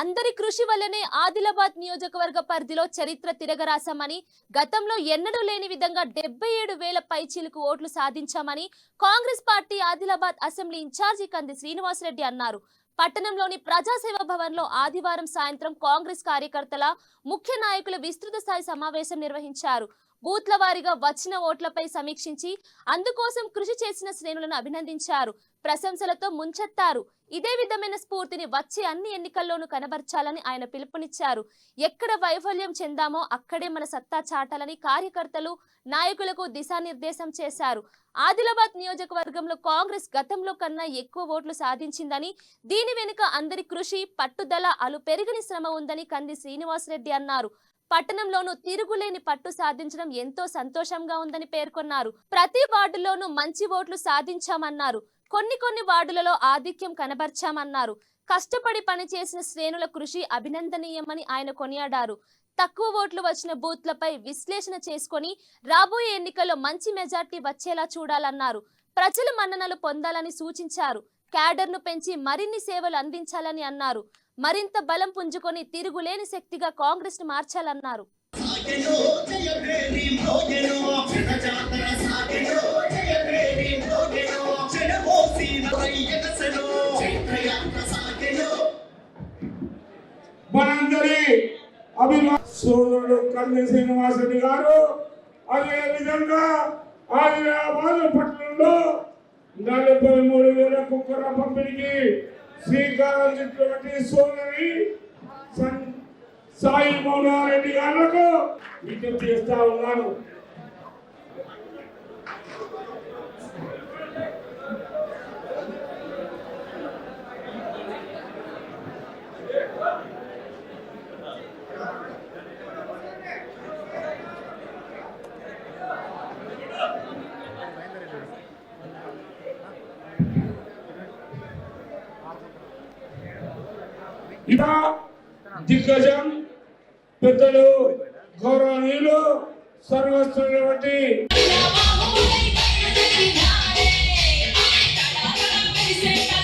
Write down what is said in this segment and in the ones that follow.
అందరి కృషి వల్లనే ఆదిలాబాద్ నియోజకవర్గ పరిధిలో చరిత్ర తిరగరాశామని గతంలో ఎన్నడూ లేని విధంగా డెబ్బై ఏడు వేల పైచీలకు ఓట్లు సాధించామని Congress party Adilabad assembly incharge Kandi Srinivas Reddy అన్నారు. పట్టణంలోని ప్రజాసేవ భవన్లో ఆదివారం సాయంత్రం కాంగ్రెస్ కార్యకర్తల ముఖ్య నాయకుల విస్తృత స్థాయి సమావేశం నిర్వహించారు. బూత్ల వారీగా వచ్చిన ఓట్లపై సమీక్షించి అందుకోసం కృషి చేసిన శ్రేణులను అభినందించారు. ప్రశంసలతో ముంచెత్తారు. ఇదే విధమైన స్ఫూర్తిని వచ్చే అన్ని ఎన్నికల్లోనూ కనబర్చాలని ఆయన పిలుపునిచ్చారు. ఎక్కడ వైఫల్యం చెందామో అక్కడే మన సత్తా చాటాలని కార్యకర్తలు నాయకులకు దిశానిర్దేశం చేశారు. ఆదిలాబాద్ నియోజకవర్గంలో కాంగ్రెస్ గతంలో కన్నా ఎక్కువ ఓట్లు సాధించిందని దీని వెనుక అందరి కృషి పట్టుదల అలు పెరిగిన శ్రమ ఉందని కంది శ్రీనివాసరెడ్డి అన్నారు. పట్టణంలోనూ తిరుగులేని పట్టు సాధించడం ఎంతో సంతోషంగా ఉందని పేర్కొన్నారు. ప్రతి వార్డులోనూ మంచి ఓట్లు సాధించామన్నారు. కొన్ని కొన్ని వార్డులలో ఆధిక్యం కనబర్చామన్నారు. కష్టపడి పనిచేసిన శ్రేణుల కృషి అభినందనీయమని ఆయన కొనియాడారు. తక్కువ ఓట్లు వచ్చిన బూత్లపై విశ్లేషణ చేసుకొని రాబోయే ఎన్నికల్లో మంచి మెజార్టీ వచ్చేలా చూడాలన్నారు. ప్రజల మన్ననలు పొందాలని సూచించారు. క్యాడర్ను పెంచి మరిన్ని సేవలు అందించాలని అన్నారు. మరింత బలం పుంజుకొని తిరుగులేని శక్తిగా కాంగ్రెస్ను మార్చాలన్నారు మనందరి అభిమా సోదరుడు కన్య శ్రీనివాసరెడ్డి గారు అదే విధంగా ఆదిలాబాద్ పట్టణంలో నలభై మూడు వేల కుక్కర పంపిణీకి శ్రీకారం చుట్టినటువంటి సోదరి సాయి మౌనారెడ్డి గారులకు విజ్ఞప్తి చేస్తా ఉన్నాను ఇక దిగ్గజం పెద్దలు గౌరవనీయులు సర్వస్వటువంటి కొట్టడినంటూ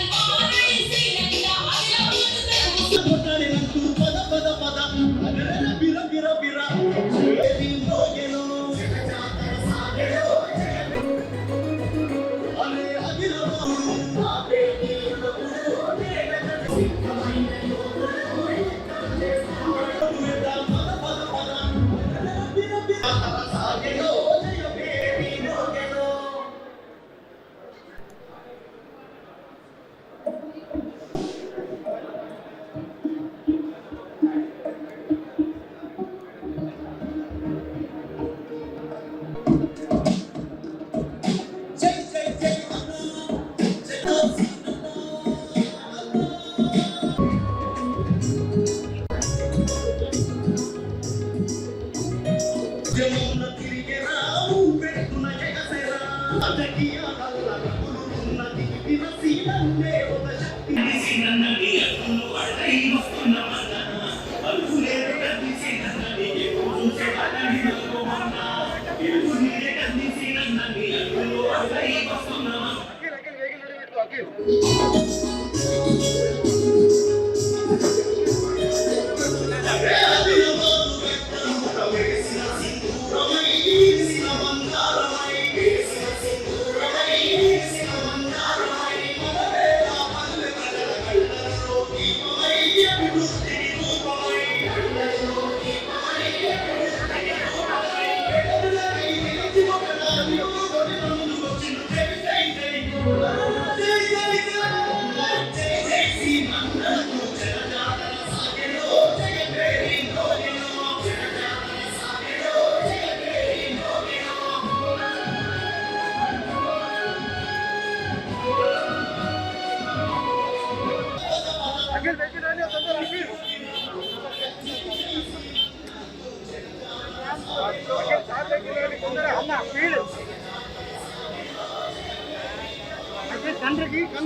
జమున తిరిగెరా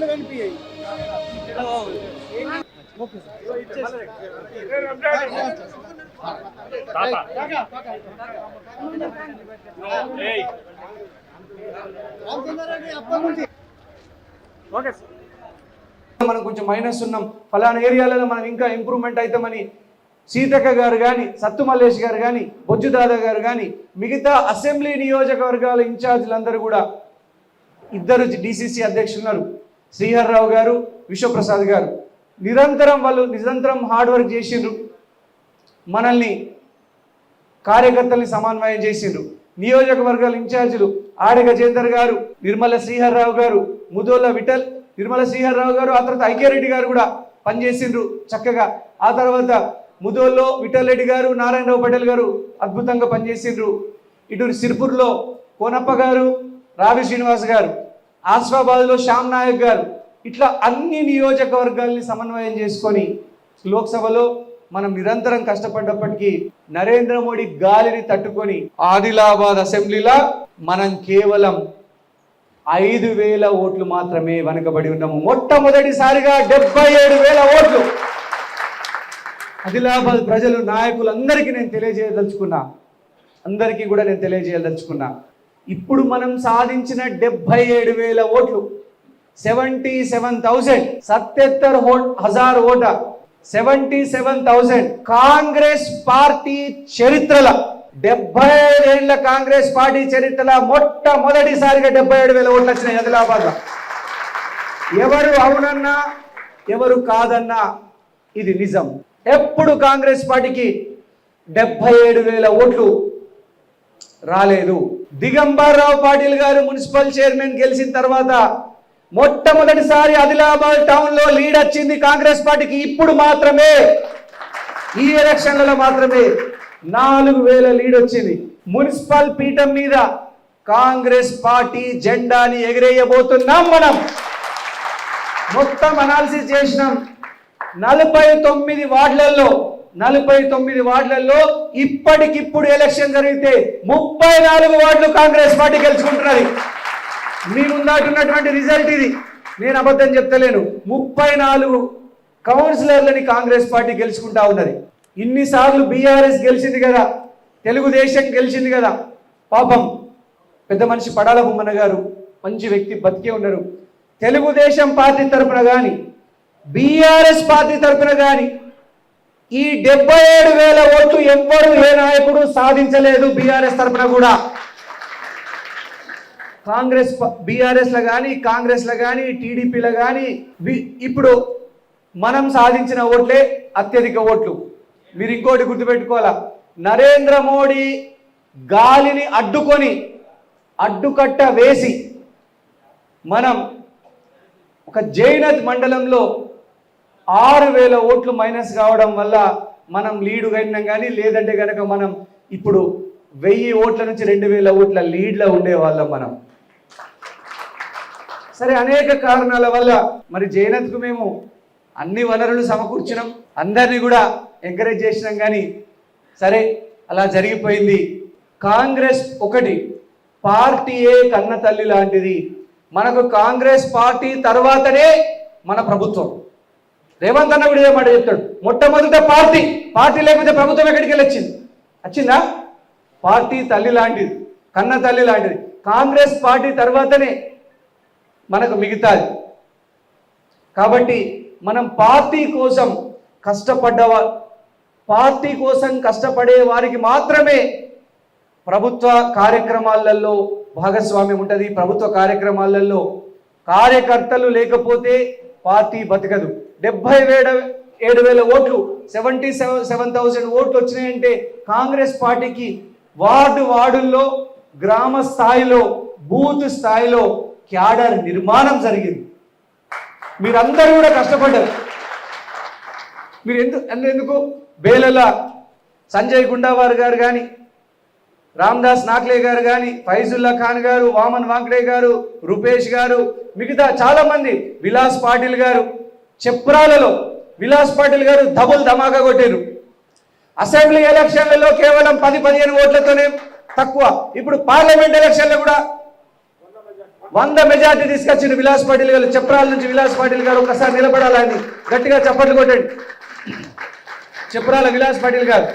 కళ్ళు కనిపించాయి మనం కొంచెం మైనస్ ఉన్నాం. ఫలానా ఏరియాలలో మనం ఇంకా ఇంప్రూవ్మెంట్ అవుతామని సీతక్క గారు కానీ సత్తు మల్లేష్ గారు కానీ బొజ్జు దాదా గారు కానీ మిగతా అసెంబ్లీ నియోజకవర్గాల ఇన్ఛార్జీలందరూ కూడా ఇద్దరు డిసిసి అధ్యక్షులు ఉన్నారు శ్రీహర్రావు గారు విశ్వప్రసాద్ గారు నిరంతరం వాళ్ళు నిరంతరం హార్డ్ వర్క్ చేసిండ్రు. మనల్ని కార్యకర్తల్ని సమన్వయం చేసిండ్రు. నియోజకవర్గాల ఇన్ఛార్జీలు ఆడగజేందర్ గారు నిర్మల శ్రీహర్రావు గారు ముదోల విఠల్ నిర్మల శ్రీహర్రావు గారు ఆ తర్వాత ఐక్యారెడ్డి గారు కూడా పనిచేసిండ్రు చక్కగా. ఆ తర్వాత ముదోల్లో విఠల్ రెడ్డి గారు నారాయణరావు పటేల్ గారు అద్భుతంగా పనిచేసిండ్రు. ఇటు సిర్పూర్లో కోనప్ప గారు రావి శ్రీనివాస్ గారు ఆస్ఫాబాద్లో శ్యామ్ నాయక్ గారు ఇట్లా అన్ని నియోజకవర్గాల్ని సమన్వయం చేసుకొని లోక్సభలో మనం నిరంతరం కష్టపడ్డప్పటికీ నరేంద్ర మోడీ గాలిని తట్టుకొని ఆదిలాబాద్ అసెంబ్లీలో మనం కేవలం ఐదు వేల ఓట్లు మాత్రమే వెనకబడి ఉన్నాము. మొట్టమొదటిసారిగా డెబ్బై ఏడు వేల ఓట్లు. ఆదిలాబాద్ ప్రజలు నాయకులందరికీ నేను తెలియజేయదలుచుకున్నా. అందరికీ కూడా నేను తెలియజేయదలుచుకున్నా. ఇప్పుడు మనం సాధించిన డెబ్బై ఏడు వేల ఓట్లు. సెవెంటీ సెవెన్ థౌసండ్ సత్యత్తర్ హజార్ ఓట. Seventy seven thousand Congress party చరిత్రల. డెబ్బై ఏళ్ళ కాంగ్రెస్ పార్టీ చరిత్రల మొట్టమొదటిసారిగా డెబ్బై ఏడు వేల ఓట్లు వచ్చినాయి ఆదిలాబాద్లో ఎవరు అవునన్నా ఎవరు కాదన్నా ఇది నిజం. ఎప్పుడు కాంగ్రెస్ పార్టీకి డెబ్బై ఏడు వేల ఓట్లు రాలేదు. దిగంబర్ రావు పాటిల్ గారు మున్సిపల్ చైర్మన్ గెలిచిన తర్వాత మొట్టమొదటిసారి ఆదిలాబాద్ టౌన్లో లీడ్ వచ్చింది కాంగ్రెస్ పార్టీకి. ఇప్పుడు మాత్రమే ఈ ఎలక్షన్లలో మాత్రమే నాలుగు వేల లీడ్ వచ్చింది. మున్సిపల్ పీఠం మీద కాంగ్రెస్ పార్టీ జెండాని ఎగిరేయబోతున్నాం మనం. మొత్తం అనాలిసిస్ చేసినాం. నలభై తొమ్మిది వార్డులలో నలభై తొమ్మిది వార్డులలో ఇప్పటికిప్పుడు ఎలక్షన్ జరిగితే ముప్పై నాలుగు వార్డులు కాంగ్రెస్ పార్టీ గెలుచుకుంటున్నది. మీ ముందాటున్నటువంటి రిజల్ట్ ఇది. నేను అబద్ధం చెప్తలేను. ముప్పై నాలుగు కౌన్సిలర్లని కాంగ్రెస్ పార్టీ గెలుచుకుంటా ఉన్నది. ఇన్నిసార్లు బీఆర్ఎస్ గెలిచింది కదా తెలుగుదేశం గెలిచింది కదా. పాపం పెద్ద మనిషి పడాల బొమ్మన్న గారు మంచి వ్యక్తి బతికే ఉన్నారు తెలుగుదేశం పార్టీ తరపున కానీ బీఆర్ఎస్ పార్టీ తరపున కానీ ఈ డెబ్బై ఏడు వేల ఓట్లు ఎవ్వరు ఏ నాయకుడు సాధించలేదు బీఆర్ఎస్ తరఫున కూడా. కాంగ్రెస్ బీఆర్ఎస్లో కానీ కాంగ్రెస్లో కానీ టీడీపీలో కానీ ఇప్పుడు మనం సాధించిన ఓట్లే అత్యధిక ఓట్లు. మీరు ఇంకోటి గుర్తుపెట్టుకోవాలా? నరేంద్ర మోడీ గాలిని అడ్డుకొని అడ్డుకట్ట వేసి మనం ఒక జైనత్ మండలంలో ఆరు వేల ఓట్లు మైనస్ కావడం వల్ల మనం లీడ్ అయినాం కానీ లేదంటే కనుక మనం ఇప్పుడు వెయ్యి ఓట్ల నుంచి రెండు వేల ఓట్ల లీడ్లో ఉండేవాళ్ళం మనం. సరే అనేక కారణాల వల్ల మరి జైనత్కు మేము అన్ని వనరులు సమకూర్చినాం. అందరినీ కూడా ఎంకరేజ్ చేసినాం కానీ సరే అలా జరిగిపోయింది. కాంగ్రెస్ ఒకటి పార్టీయే కన్న తల్లి లాంటిది. మనకు కాంగ్రెస్ పార్టీ తర్వాతనే మన ప్రభుత్వం. రేవంత్ అన్న కూడా ఇదే మాట చెప్తాడు. మొట్టమొదట పార్టీ పార్టీ లేకపోతే ప్రభుత్వం ఎక్కడికి వెళ్ళి వచ్చింది? వచ్చిందా పార్టీ తల్లి లాంటిది కన్న తల్లి లాంటిది. కాంగ్రెస్ పార్టీ తర్వాతనే మనకు మిగతాది. కాబట్టి మనం పార్టీ కోసం కష్టపడ్డవా పార్టీ కోసం కష్టపడే వారికి మాత్రమే ప్రభుత్వ కార్యక్రమాలలో భాగస్వామ్యం ఉంటుంది. ప్రభుత్వ కార్యక్రమాలలో కార్యకర్తలు లేకపోతే పార్టీ బతకదు. డెబ్బై వేల ఏడు వేల ఓట్లు సెవెంటీ సెవెన్ సెవెన్ థౌసండ్ ఓట్లు వచ్చినాయంటే కాంగ్రెస్ పార్టీకి వార్డు వార్డుల్లో గ్రామ స్థాయిలో బూత్ స్థాయిలో క్యాడర్ నిర్మాణం జరిగింది. మీరందరూ కూడా కష్టపడ్డారు. మీరు ఎందుకు ఎందుకు? బేలల సంజయ్ గుండావారు గారు కానీ రామ్దాస్ నాక్లే గారు కానీ ఫైజుల్లా ఖాన్ గారు వామన్ వాంకడే గారు రూపేష్ గారు మిగతా చాలామంది విలాస్ పాటిల్ గారు చెప్రాలలో విలాస్ పాటిల్ గారు డబుల్ ధమాకా కొట్టారు అసెంబ్లీ ఎలక్షన్లలో కేవలం పది పదిహేను ఓట్లతోనే తక్కువ. ఇప్పుడు పార్లమెంట్ ఎలక్షన్లో కూడా వంద మెజార్టీ తీసుకొచ్చిన విలాస్ పాటిల్ గారు. చెప్రాల నుంచి విలాస్ పాటిల్ గారు ఒకసారి నిలబడాలని గట్టిగా చప్పట్లు కొట్టండి. చెప్రాల విలాస్ పాటిల్ గారు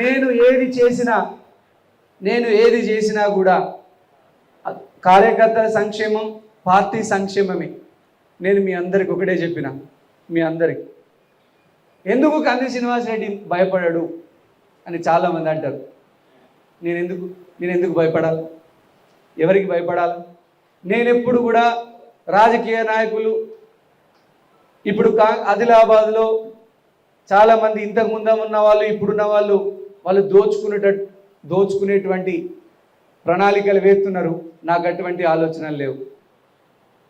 నేను ఏది చేసినా నేను ఏది చేసినా కూడా కార్యకర్తల సంక్షేమం పార్టీ సంక్షేమమే. నేను మీ అందరికి ఒకటే చెప్పిన మీ అందరికి. ఎందుకు కంది శ్రీనివాసరెడ్డి భయపడాడు అని చాలామంది అంటారు. నేను ఎందుకు నేను ఎందుకు భయపడాలి? ఎవరికి భయపడాలి? నేను ఎప్పుడు కూడా రాజకీయ నాయకులు ఇప్పుడు కా ఆదిలాబాద్లో చాలామంది ఇంతకు ముందు ఉన్న వాళ్ళు ఇప్పుడున్న వాళ్ళు వాళ్ళు దోచుకునేట దోచుకునేటువంటి ప్రణాళికలు వేస్తున్నారు. నాకు అటువంటి ఆలోచనలు లేవు.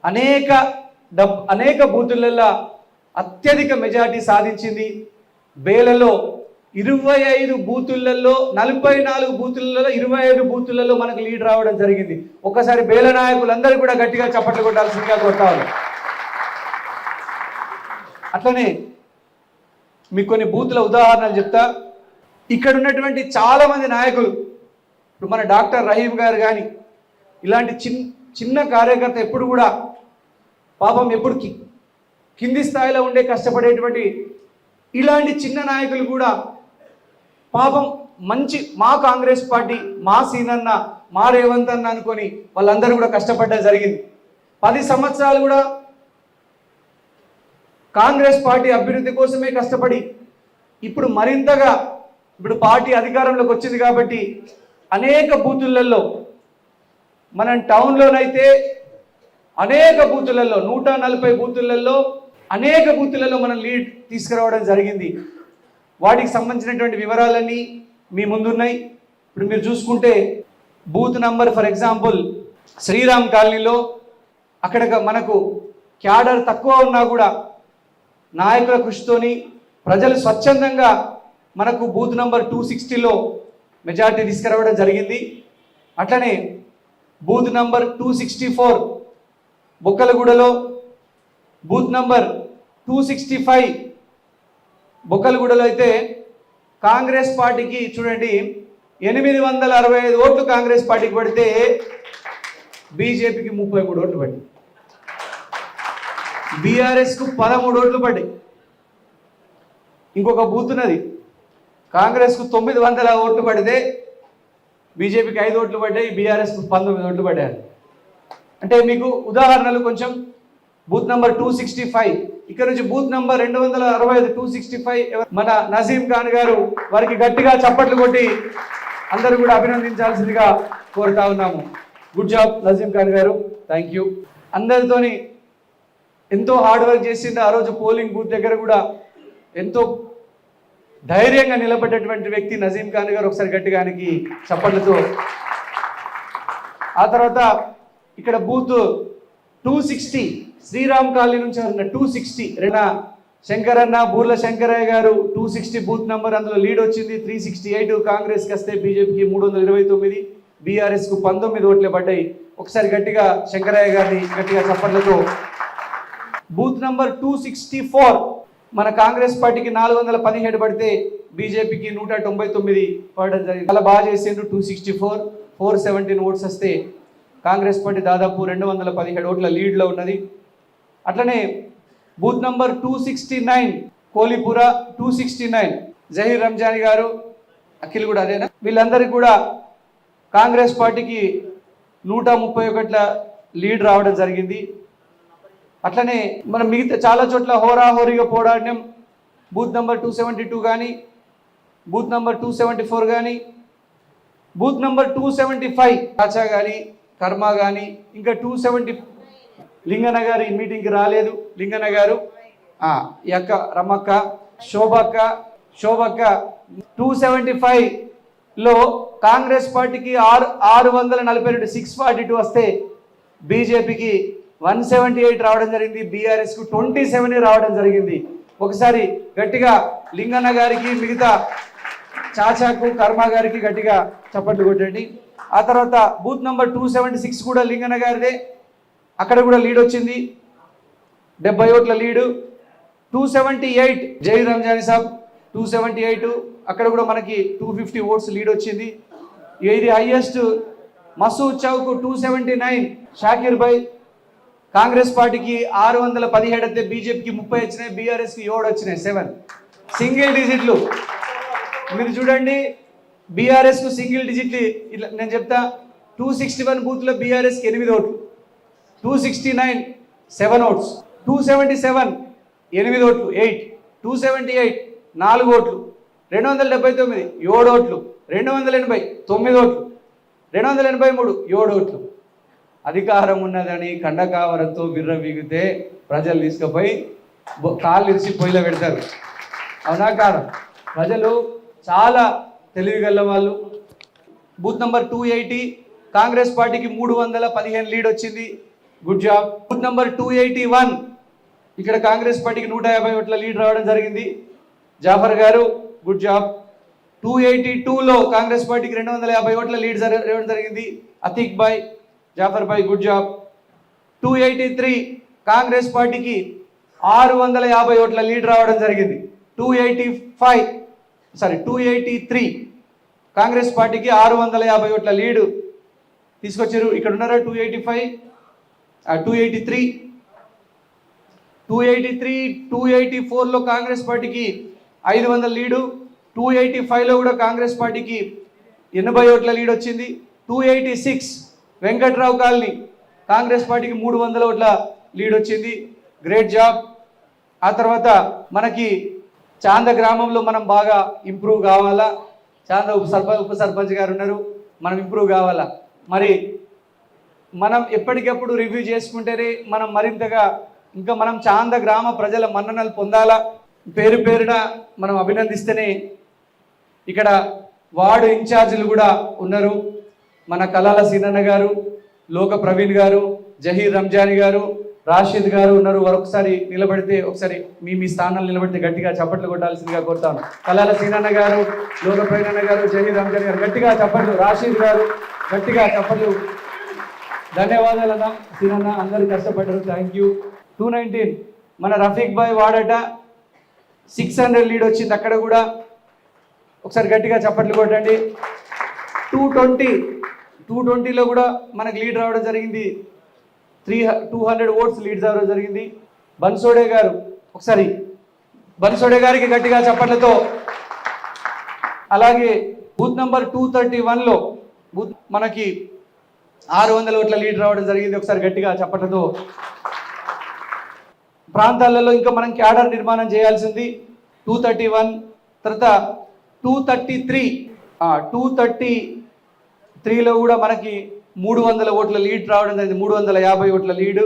అనేక డబ్ అనేక బూతులలో అత్యధిక మెజార్టీ సాధించింది. బేలలో ఇరవై ఐదు బూతులలో నలభై నాలుగు బూతులలో ఇరవై ఐదు బూతులలో మనకు లీడ్ రావడం జరిగింది. ఒకసారి బేల నాయకులందరూ కూడా గట్టిగా చప్పట్లు కొట్టాల్సిందిగా కొట్టాలి అట్లనే మీకు కొన్ని బూతుల ఉదాహరణలు చెప్తా. ఇక్కడ ఉన్నటువంటి చాలా మంది నాయకులు ఇప్పుడు మన డాక్టర్ రహీం గారు కానీ ఇలాంటి చిన్న చిన్న కార్యకర్త ఎప్పుడు కూడా పాపం ఎప్పుడు కింది స్థాయిలో ఉండే కష్టపడేటువంటి ఇలాంటి చిన్న నాయకులు కూడా పాపం మంచి మా కాంగ్రెస్ పార్టీ మా సీనన్న మా రేవంత్ అన్న అనుకొని వాళ్ళందరూ కూడా కష్టపడ్డా జరిగింది. పది సంవత్సరాలు కూడా కాంగ్రెస్ పార్టీ అభివృద్ధి కోసమే కష్టపడి ఇప్పుడు మరింతగా ఇప్పుడు పార్టీ అధికారంలోకి వచ్చింది కాబట్టి అనేక బూతులలో మనం టౌన్లోనైతే అనేక బూతులలో నూట నలభై బూతులలో అనేక బూతులలో మనం లీడ్ తీసుకురావడం జరిగింది. వాటికి సంబంధించినటువంటి వివరాలన్నీ మీ ముందున్నాయి. ఇప్పుడు మీరు చూసుకుంటే booth number for example Sriram కాలనీలో అక్కడ మనకు క్యాడర్ తక్కువ ఉన్నా కూడా నాయకుల కృషితోని ప్రజలు స్వచ్ఛందంగా మనకు బూత్ నంబర్ టూ సిక్స్టీలో మెజార్టీ తీసుకురావడం జరిగింది. అట్లనే booth number two sixty four బొక్కలగూడలో booth number two sixty five. బొక్కలగూడలో అయితే కాంగ్రెస్ పార్టీకి చూడండి ఎనిమిది వందల అరవై ఐదు ఓట్లు కాంగ్రెస్ పార్టీకి పడితే బీజేపీకి ముప్పై మూడు ఓట్లు పడ్డాయి. బీఆర్ఎస్కు పదమూడు ఓట్లు పడ్డాయి. ఇంకొక బూత్ ఉన్నది కాంగ్రెస్కు తొమ్మిది వందల ఓట్లు పడితే బీజేపీకి ఐదు ఓట్లు పడ్డాయి బీఆర్ఎస్కు పంతొమ్మిది ఓట్లు పడ్డారు అంటే మీకు ఉదాహరణలు కొంచెం. Booth number two sixty five ఇక్కడ నుంచి బూత్ నంబర్ రెండు వందల అరవై ఐదు టూ సిక్స్టీ ఫైవ్ మన నజీం ఖాన్ గారు వారికి గట్టిగా చప్పట్లు కొట్టి అందరూ కూడా అభినందించాల్సిందిగా కోరుతా ఉన్నాము. గుడ్ జాబ్ నజీం ఖాన్ గారు. థ్యాంక్ యూ అందరితోని ఎంతో హార్డ్ వర్క్ చేసిండు. ఆ రోజు పోలింగ్ బూత్ దగ్గర కూడా ఎంతో ధైర్యంగా నిలబడ్డటువంటి వ్యక్తి నజీం ఖాన్ గారు. ఒకసారి గట్టిగానికి చప్పట్లతో. ఆ తర్వాత ఇక్కడ booth two sixty Sriram colony నుంచి అన్న టూ సిక్స్టీ రెండా Shankaranna Burla Shankaraiah garu two sixty booth number అందులో లీడ్ వచ్చింది త్రీ సిక్స్టీ ఎయిట్ కాంగ్రెస్కి వస్తే బీజేపీకి మూడు వందల ఇరవై తొమ్మిది బీఆర్ఎస్కు పంతొమ్మిది ఓట్లే పడ్డాయి. ఒకసారి గట్టిగా శంకరయ్య గారిని గట్టిగా చప్పట్లతో. Booth number two sixty four మన కాంగ్రెస్ పార్టీకి నాలుగు వందల పదిహేడు పడితే బీజేపీకి నూట తొంభై తొమ్మిది పడడం జరిగింది. చాలా బాగా చేసిండ్రు two sixty four four seventeen votes వస్తే కాంగ్రెస్ పార్టీ దాదాపు రెండు వందల పదిహేడు ఓట్ల లీడ్లో ఉన్నది. అట్లనే booth number two sixty nine Kolipura two sixty nine Zaheer Ranjani garu Akhil కూడా అదేనా? వీళ్ళందరికీ కూడా కాంగ్రెస్ పార్టీకి నూట ముప్పై ఒకట్ల లీడ్ రావడం జరిగింది. అట్లనే మనం మిగతా చాలా చోట్ల హోరాహోరీగా పోరాడినాం. Booth number two seventy two కానీ booth number two seventy four కానీ booth number two seventy five కాచా కానీ కర్మ కానీ ఇంకా టూ సెవెంటీ లింగన్న గారు ఈ మీటింగ్కి రాలేదు. లింగన్న గారు ఈ అక్క రమక్క శోభక్క శోభక్క టూ సెవెంటీ ఫైవ్లో కాంగ్రెస్ పార్టీకి ఆరు ఆరు వందల నలభై రెండు సిక్స్ ఫార్టీ టూ వస్తే బీజేపీకి వన్ సెవెంటీ ఎయిట్ రావడం జరిగింది. బీఆర్ఎస్కు ట్వంటీ సెవెన్ రావడం జరిగింది. ఒకసారి గట్టిగా లింగన్న గారికి మిగతా చాచాకు కర్మ గారికి గట్టిగా చప్పట్లు కొట్టండి. ఆ తర్వాత booth number two seventy six కూడా లింగన గారిదే. అక్కడ కూడా లీడ్ వచ్చింది. డెబ్బై ఓట్ల లీడు టూ సెవెంటీ ఎయిట్ జై రంజాని సాబ్. టూ సెవెంటీ ఎయిట్ అక్కడ కూడా మనకి టూ ఫిఫ్టీ ఓట్స్ లీడ్ వచ్చింది. ఇది highest Masood Chowk two seventy nine Shakir భాయ్ కాంగ్రెస్ పార్టీకి ఆరు వందల పదిహేడు అయితే బీజేపీకి ముప్పై వచ్చినాయి బీఆర్ఎస్కి ఏడు వచ్చినాయి సెవెన్ సింగిల్ డిజిట్లు మీరు చూడండి బీఆర్ఎస్కు సింగిల్ డిజిట్ ఇట్లా నేను చెప్తా టూ సిక్స్టీ వన్ బూత్లో బీఆర్ఎస్కి ఎనిమిది ఓట్లు. Two sixty nine seven votes. Two seventy seven ఎనిమిది ఓట్లు ఎయిట్ టూ సెవెంటీ ఎయిట్ నాలుగు ఓట్లు. రెండు వందల డెబ్బై తొమ్మిది ఏడు ఓట్లు. రెండు వందల ఎనభై తొమ్మిది ఓట్లు. రెండు వందల ఎనభై మూడు ఏడు ఓట్లు. అధికారం ఉన్నదని కండకావరంతో బిర్ర వీగితే ప్రజలు తీసుకుపోయి కాళ్ళు ఇరిచి పొయ్యిలో పెడతారు. అవునా కాదు ప్రజలు చాలా తెలివిగల వాళ్ళు. Booth number two eighty Congress పార్టీకి మూడు వందల పదిహేను లీడ్ వచ్చింది. Good job booth number two eighty one ఇక్కడ కాంగ్రెస్ పార్టీకి నూట యాభై ఓట్ల లీడ్ రావడం జరిగింది. జాఫర్ గారు గుడ్ జాబ్ టూ ఎయిటీ టూలో కాంగ్రెస్ పార్టీకి రెండు వందల యాభై ఓట్ల లీడ్ జర- రావడం జరిగింది. అతీక్ బాయ్ Jafar bye good job two eighty three Congress పార్టీకి ఆరు వందల యాభై ఓట్ల లీడ్ రావడం జరిగింది. Two eighty five sorry two eighty three Congress పార్టీకి ఆరు వందల యాభై ఓట్ల లీడు తీసుకొచ్చారు. ఇక్కడ ఉన్నారా? Two eighty five two eighty three two eighty three two eighty ఫోర్లో కాంగ్రెస్ పార్టీకి ఐదు వందల లీడు. టూ ఎయిటీ ఫైవ్లో కూడా కాంగ్రెస్ పార్టీకి ఎనభై ఓట్ల లీడ్ వచ్చింది. Two eighty six Venkatrao colony Congress పార్టీకి మూడు వందల ఓట్ల లీడ్ వచ్చింది. గ్రేట్ జాబ్ ఆ తర్వాత మనకి చాంద గ్రామంలో మనం బాగా ఇంప్రూవ్ కావాలా? చాలా ఉప సర్పంచ్ ఉప సర్పంచ్ గారు ఉన్నారు. మనం ఇంప్రూవ్ కావాలా? మరి మనం ఎప్పటికప్పుడు రివ్యూ చేసుకుంటేనే మనం మరింతగా ఇంకా మనం చాంద గ్రామ ప్రజల మన్ననలు పొందాలా? పేరు పేరున మనం అభినందిస్తేనే ఇక్కడ వార్డు ఇన్ఛార్జీలు కూడా ఉన్నారు. మన కళాల సీనన్న గారు లోక ప్రవీణ్ గారు జహీర్ రంజాని గారు రాషిద్ గారు ఉన్నారు. వారు ఒకసారి నిలబడితే ఒకసారి మీ మీ స్థానాలు నిలబడితే గట్టిగా చప్పట్లు కొట్టాల్సిందిగా కోరుతాను. కలాల సీనన్న గారు లోక ప్రవీణ్ గారు జహీర్ రంజాని గారు గట్టిగా చప్పట్లు రాషిద్ గారు గట్టిగా చప్పట్లు. ధన్యవాదాలు అన్న సీనన్న అందరూ కష్టపడ్డారు. థ్యాంక్ యూ టూ నైన్టీన్ మన రఫీక్ బాయ్ వాడట. సిక్స్ హండ్రెడ్ లీడ్ వచ్చింది అక్కడ కూడా. ఒకసారి గట్టిగా చప్పట్లు కొట్టండి. టూ ట్వంటీ టూ ట్వంటీలో కూడా మనకు లీడ్ రావడం జరిగింది. Three two hundred votes lead అవ్వడం జరిగింది. బన్సోడే గారు ఒకసారి బన్సోడే గారికి గట్టిగా చప్పట్లతో. అలాగే బూత్ నంబర్ టూ థర్టీ వన్లో బూత్ మనకి ఆరు వందల ఓట్ల లీడ్ రావడం జరిగింది. ఒకసారి గట్టిగా చప్పట్లతో. ప్రాంతాలలో ఇంకా మనం క్యాడర్ నిర్మాణం చేయాల్సింది. టూ థర్టీ వన్ తర్వాత two thirty three two thirty త్రీలో కూడా మనకి మూడు వందల ఓట్ల లీడ్ రావడం జరిగింది. మూడు వందల యాభై ఓట్ల లీడ్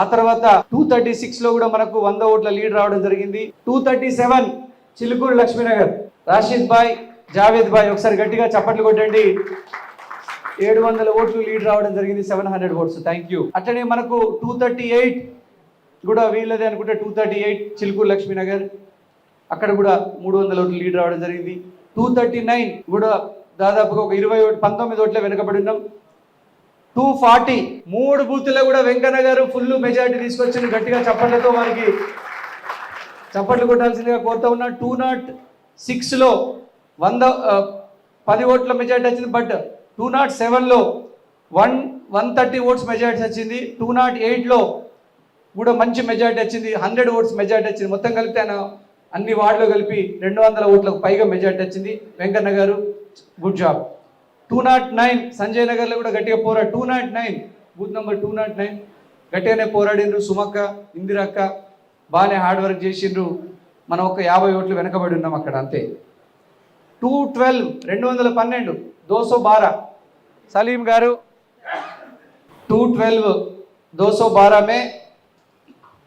ఆ తర్వాత టూ థర్టీ సిక్స్లో కూడా మనకు వంద ఓట్ల లీడ్ రావడం జరిగింది. Two thirty seven Chilukuru Lakshminagar. Rashid bye Javed బాయ్ ఒకసారి గట్టిగా చప్పట్లు కొట్టండి. ఏడు వందల ఓట్లు లీడ్ రావడం జరిగింది. Seven hundred votes thank you అట్లనే మనకు టూ థర్టీ ఎయిట్ కూడా వీళ్ళదే అనుకుంటే two thirty eight Chilukuru Lakshminagar. అక్కడ కూడా మూడు వందల ఓట్లు లీడ్ రావడం జరిగింది. టూ థర్టీ నైన్ కూడా దాదాపుగా ఒక ఇరవై ఒకటి పంతొమ్మిది ఓట్ల వెనుకబడి ఉన్నాం. టూ ఫార్టీ మూడు బూత్లో కూడా వెంకన్న గారు ఫుల్ మెజారిటీ తీసుకొచ్చిన గట్టిగా చప్పట్లతో వారికి చప్పట్లు కొట్టాల్సిందిగా కోరుతా ఉన్నా. టూ నాట్ సిక్స్లో వంద పది ఓట్ల మెజారిటీ వచ్చింది బట్ టూ నాట్ సెవెన్లో one one thirty votes majority వచ్చింది. టూ నాట్ ఎయిట్లో కూడా మంచి మెజారిటీ వచ్చింది. హండ్రెడ్ ఓట్స్ మెజారిటీ వచ్చింది. మొత్తం కలిపితే ఆయన అన్ని వార్డులో కలిపి రెండు వందల ఓట్లకు పైగా మెజారిటీ వచ్చింది. Venkanna garu good job two not nine Sanjay నగర్లో కూడా గట్టిగా పోరా two not nine booth number two not nine గట్టిగానే పోరాడిండ్రు సుమక్క ఇందిరక్క బాగానే హార్డ్ వర్క్ చేసిండ్రు మనం ఒక యాభై ఓట్లు వెనకబడి ఉన్నాం అక్కడ అంతే టూ ట్వెల్వ్ రెండు వందల పన్నెండు దోసో బారా సలీం గారు टू ट्वेल्व दो सौ बारह में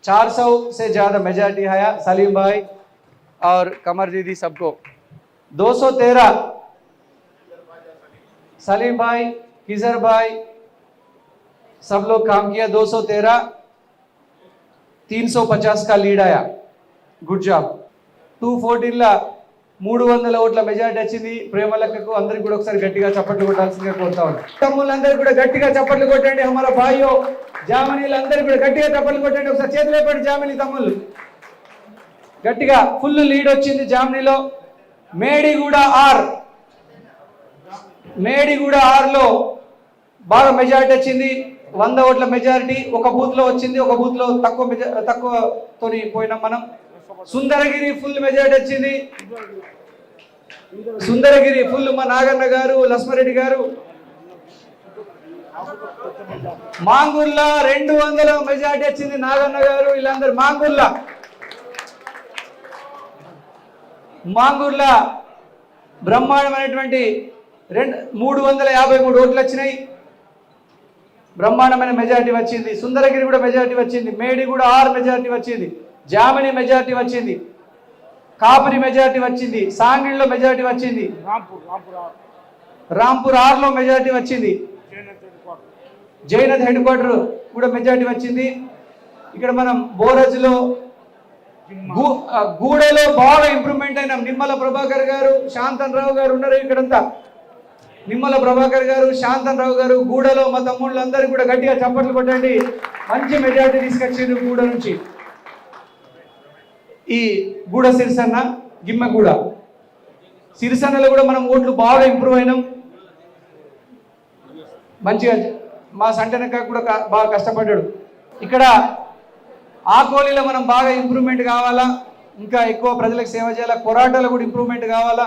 चार सौ से ज़्यादा मेजॉरिटी आया सलीम भाई और कमर दीदी सबको दो सौ तेरह सलीम भाई किजर भाई सब लोग काम किया दो सौ तेरह तीन सौ पचास का लीड आया గుడ్ జాబ్ టూ ఫోర్టీన్లో మూడు వందల ఓట్ల మెజారిటీ వచ్చింది ప్రేమలక్కకు అందరికి కూడా ఒకసారి గట్టిగా చప్పట్లు కొట్టాల్సిందిగా కోరుతా ఉన్నాను తమ్ముళ్ళందరికీ కూడా గట్టిగా చప్పట్లు కొట్టండి హమారా భాయ్యో జామనీలు అందరికీ కూడా గట్టిగా చప్పట్లు కొట్టండి ఒకసారి చేతులు లేపండి జామినీ తమ్ముళ్ళు గట్టిగా ఫుల్ లీడ్ వచ్చింది జామినీలో మేడిగూడ ఆర్ మేడిగూడ ఆరులో బాగా మెజారిటీ వచ్చింది. వంద ఓట్ల మెజారిటీ ఒక బూత్లో వచ్చింది. ఒక బూత్లో తక్కువ మెజా తక్కువతోని పోయినాం మనం. సుందరగిరి ఫుల్ మెజారిటీ వచ్చింది. సుందరగిరి ఫుల్ మా నాగన్న గారు లక్ష్మారెడ్డి గారు. మాంగూర్ల రెండు వందల మెజార్టీ వచ్చింది నాగన్న గారు వీళ్ళందరూ మాంగూర్ల. మాంగూర్ల బ్రహ్మాండమైనటువంటి రెండు మూడు వందల యాభై మూడు ఓట్లు వచ్చినాయి. బ్రహ్మాండమైన మెజార్టీ వచ్చింది. సుందరగిరి కూడా మెజార్టీ వచ్చింది. మేడి కూడా ఆరు మెజార్టీ వచ్చింది. జామిని మెజార్టీ వచ్చింది. కాపరి మెజార్టీ వచ్చింది. సాంగిళ్ళలో మెజార్టీ వచ్చింది. రాంపూర్ ఆరులో మెజార్టీ వచ్చింది. Jainath head quarter. కూడా మెజార్టీ వచ్చింది. ఇక్కడ మనం బోరజ్లో గూడెలో బాగా ఇంప్రూవ్మెంట్ అయిన. నిమ్మల ప్రభాకర్ గారు శాంతన్ రావు గారు ఉన్నారు ఇక్కడంతా. నిమ్మల ప్రభాకర్ గారు శాంతనరావు గారు గూడలో మా తమ్ముళ్ళందరూ కూడా గట్టిగా చప్పట్లు కొట్టండి. మంచి మెజార్టీ తీసుకొచ్చింది గూడ నుంచి. ఈ గూడ సిరిసన్న గిమ్మగూడ సిరిసన్నలో కూడా మనం ఓట్లు బాగా ఇంప్రూవ్ అయినాం. మంచిగా మా సంటనక్క కూడా బాగా కష్టపడ్డాడు. ఇక్కడ ఆ కోలీలో మనం బాగా ఇంప్రూవ్మెంట్ కావాలా? ఇంకా ఎక్కువ ప్రజలకు సేవ చేయాలా? కొరాటలో కూడా ఇంప్రూవ్మెంట్ కావాలా?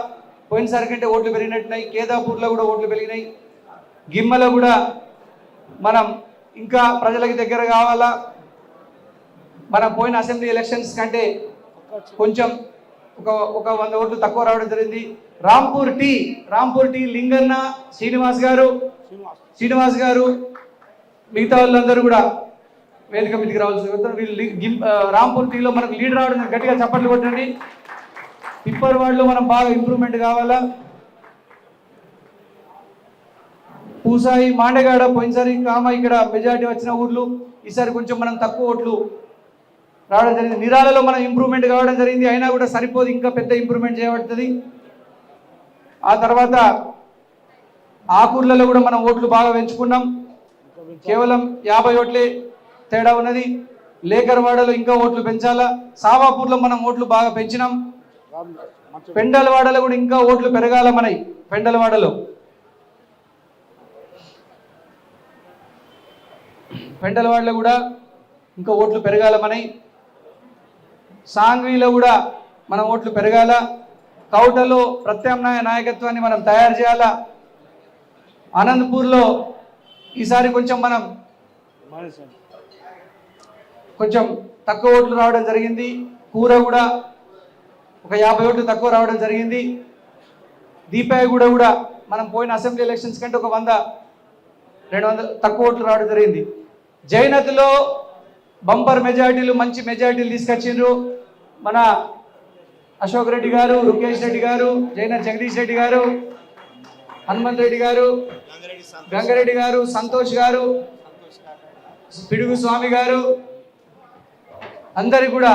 పోయినసారి కంటే ఓట్లు పెరిగినట్టున్నాయి. కేదాపూర్లో కూడా ఓట్లు పెరిగినాయి. గిమ్మలో కూడా మనం ఇంకా ప్రజలకి దగ్గర కావాలా? మనం పోయిన అసెంబ్లీ ఎలక్షన్స్ కంటే కొంచెం ఒక ఒక వంద ఓట్లు తక్కువ రావడం జరిగింది. రాంపూర్ టీ రాంపూర్ టీ లింగన్న శ్రీనివాస్ గారు శ్రీనివాస్ గారు మిగతా వాళ్ళందరూ కూడా వేదిక మీదకి రావాల్సి వీళ్ళు గిమ్- రాంపూర్ టీలో మనకు లీడ్ రావడం గట్టిగా చప్పట్లు కొట్టండి. పిప్పర్ వార్డులో మనం బాగా ఇంప్రూవ్మెంట్ కావాలా? పూసాయి మాండగాడ పోయినసారి కామ ఇక్కడ మెజారిటీ వచ్చిన ఊర్లు ఈసారి కొంచెం మనం తక్కువ ఓట్లు రావడం జరిగింది. నిరాలలో మనం ఇంప్రూవ్మెంట్ కావడం జరిగింది. అయినా కూడా సరిపోదు ఇంకా పెద్ద ఇంప్రూవ్మెంట్ చేయబడుతుంది. ఆ తర్వాత ఆకూర్లలో కూడా మనం ఓట్లు బాగా పెంచుకున్నాం. కేవలం యాభై ఓట్లే తేడా ఉన్నది. లేకర్వాడలో ఇంకా ఓట్లు పెంచాలా? సావాపూర్లో మనం ఓట్లు బాగా పెంచినాం. పెండలవాడలో కూడా ఇంకా ఓట్లు పెరగాల మనవి పెండలవాడలో. పెండలవాడలో కూడా ఇంకా ఓట్లు పెరగాల మనవి సాంగ్వీలో కూడా మన ఓట్లు పెరగాల కౌటలో ప్రత్యామ్నాయ నాయకత్వాన్ని మనం తయారు చేయాలా ఆనంద్పూర్లో ఈసారి కొంచెం మనం కొంచెం తక్కువ ఓట్లు రావడం జరిగింది కూర కూడా ఒక యాభై ఓట్లు తక్కువ రావడం జరిగింది. దీపాయగూడ కూడా మనం పోయిన అసెంబ్లీ ఎలక్షన్స్ కంటే ఒక వంద రెండు వందల తక్కువ ఓట్లు రావడం జరిగింది. జైనత్లో బంపర్ మెజార్టీలు మంచి మెజార్టీలు తీసుకొచ్చిండ్రు. మన అశోక్ రెడ్డి గారు రుకేష్ రెడ్డి గారు జైనత్ జగదీష్ రెడ్డి గారు హనుమంత్ రెడ్డి గారు గంగారెడ్డి గారు సంతోష్ గారు పిడుగు స్వామి గారు అందరికి కూడా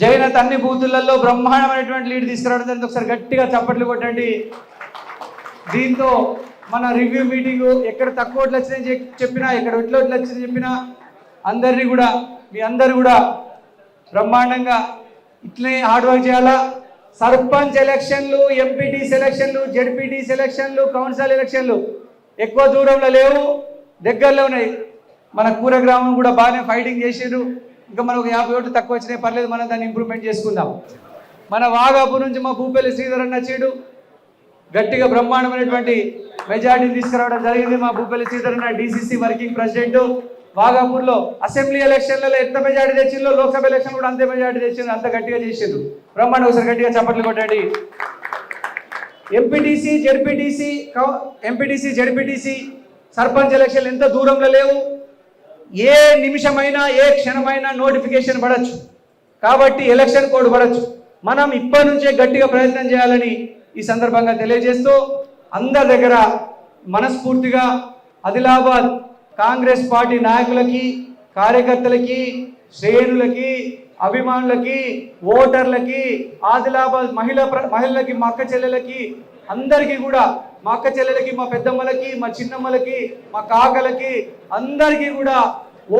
జైన అన్ని బూతులలో బ్రహ్మాండమైనటువంటి లీడ్ తీసుకురావడం జరిగింది. ఒకసారి గట్టిగా చప్పట్లు కొట్టండి. దీంతో మన రివ్యూ మీటింగ్ ఎక్కడ తక్కువ ఓట్లు వచ్చినాయి చెప్పినా ఎక్కడ ఎట్ల ఓట్లు వచ్చినాయి చెప్పినా అందరినీ కూడా మీ అందరు కూడా బ్రహ్మాండంగా ఇట్లనే హార్డ్ వర్క్ చేయాలా? సర్పంచ్ ఎలక్షన్లు ఎంపీటీ సెలక్షన్లు జెడ్పీటీ సెలక్షన్లు కౌన్సిల్ ఎలక్షన్లు ఎక్కువ దూరంలో లేవు దగ్గరలో ఉన్నాయి. మన కూర గ్రామం కూడా బాగానే ఫైటింగ్ చేసిండ్రు. ఇంకా మనకు ఒక యాభై ఓట్లు తక్కువ వచ్చినాయి పర్లేదు మనం దాన్ని ఇంప్రూవ్మెంట్ చేసుకుందాం. మన వాగాపూర్ నుంచి మా భూపల్లి శ్రీధర్ అన్న చీడు గట్టిగా బ్రహ్మాండమైనటువంటి మెజార్టీని తీసుకురావడం జరిగింది. మా భూపల్లి శ్రీధర్ అన్న డీసీసీ వర్కింగ్ ప్రెసిడెంట్ వాగాపూర్లో అసెంబ్లీ ఎలక్షన్లలో ఎంత మెజార్టీ తెచ్చిందో లోక్సభ ఎలక్షన్ కూడా అంతే మెజార్టీ తెచ్చిండ్రు అంత గట్టిగా చేసిండ్రు బ్రహ్మాండ ఒకసారి గట్టిగా చప్పట్లు కొట్టండి. MPTC ZPTC MPTC ZPTC sarpanch ఎలక్షన్లు ఎంత దూరంలో లేవు. ఏ నిమిషమైనా ఏ క్షణమైనా నోటిఫికేషన్ పడచ్చు. కాబట్టి ఎలక్షన్ కోడ్ పడచ్చు. మనం ఇప్పటి నుంచే గట్టిగా ప్రయత్నం చేయాలని ఈ సందర్భంగా తెలియజేస్తూ అందరి దగ్గర మనస్ఫూర్తిగా ఆదిలాబాద్ కాంగ్రెస్ పార్టీ నాయకులకి కార్యకర్తలకి శ్రేణులకి అభిమానులకి ఓటర్లకి ఆదిలాబాద్ మహిళ ప్ర- మహిళలకి మా అక్క చెల్లెలకి అందరికీ కూడా మా అక్క చెల్లెలకి మా పెద్దమ్మలకి మా చిన్నమ్మలకి మా కాకలకి అందరికీ కూడా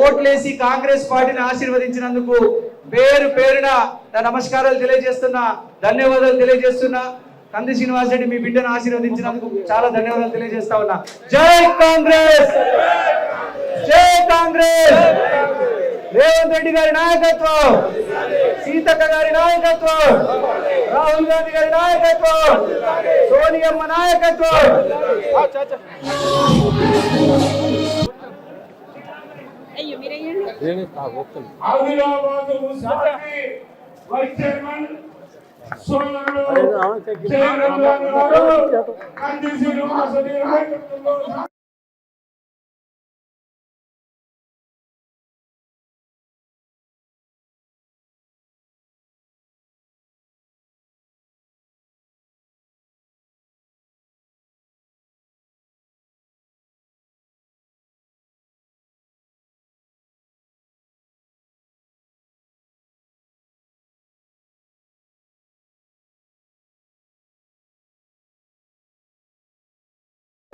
ఓట్లేసి కాంగ్రెస్ పార్టీని ఆశీర్వదించినందుకు పేరు పేరున నమస్కారాలు తెలియజేస్తున్నా ధన్యవాదాలు తెలియజేస్తున్నా. కంది శ్రీనివాస్ రెడ్డి మీ బిడ్డను ఆశీర్వదించినందుకు చాలా ధన్యవాదాలు తెలియజేస్తా ఉన్నా. జై కాంగ్రెస్! జై కాంగ్రెస్! రేవంత్ రెడ్డి గారి నాయకత్వం! సీతక్క గారి నాయకత్వం! రాహుల్ గాంధీ గారి నాయకత్వం. సోనియమ్మ నాయకత్వం. Adilabad municipality vice chairman